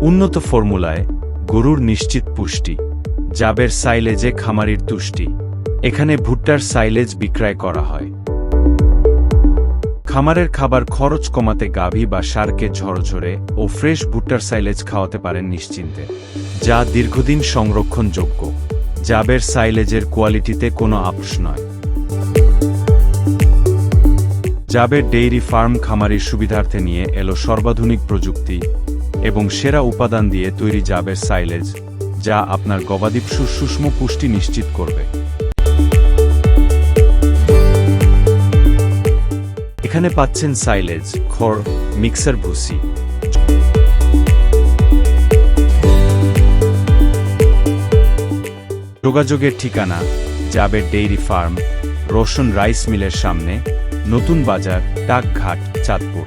উন্নত ফর্মুলায় গরুর নিশ্চিত পুষ্টি, জাবের সাইলেজে খামারির তুষ্টি, এখানে ভুট্টার সাইলেজ বিক্রয় করা হয়। খামারের খাবার খরচ কমাতে গাভী বা সারকে ঝরঝরে ও ফ্রেশ ভুট্টার সাইলেজ খাওয়াতে পারেন নিশ্চিন্তে, যা দীর্ঘদিন সংরক্ষণযোগ্য, জাবের সাইলেজের কোয়ালিটিতে কোনো আপোষ নয়। জাবের ডেইরি ফার্ম খামারির সুবিধার্থে নিয়ে এলো সর্বাধুনিক প্রযুক্তি এবং সেরা উপাদান দিয়ে তৈরি জাবের সাইলেজ, যা আপনার গবাদি পশুর সুষম পুষ্টি নিশ্চিত করবে। এখানে পাচ্ছেন সাইলেজ, খড়, মিক্সার ভুসি। যোগাযোগের ঠিকানা, Jaber dairy farm Roshan rice মিলের সামনে, নতুন বাজার, ডাকঘাট, চাঁদপুর।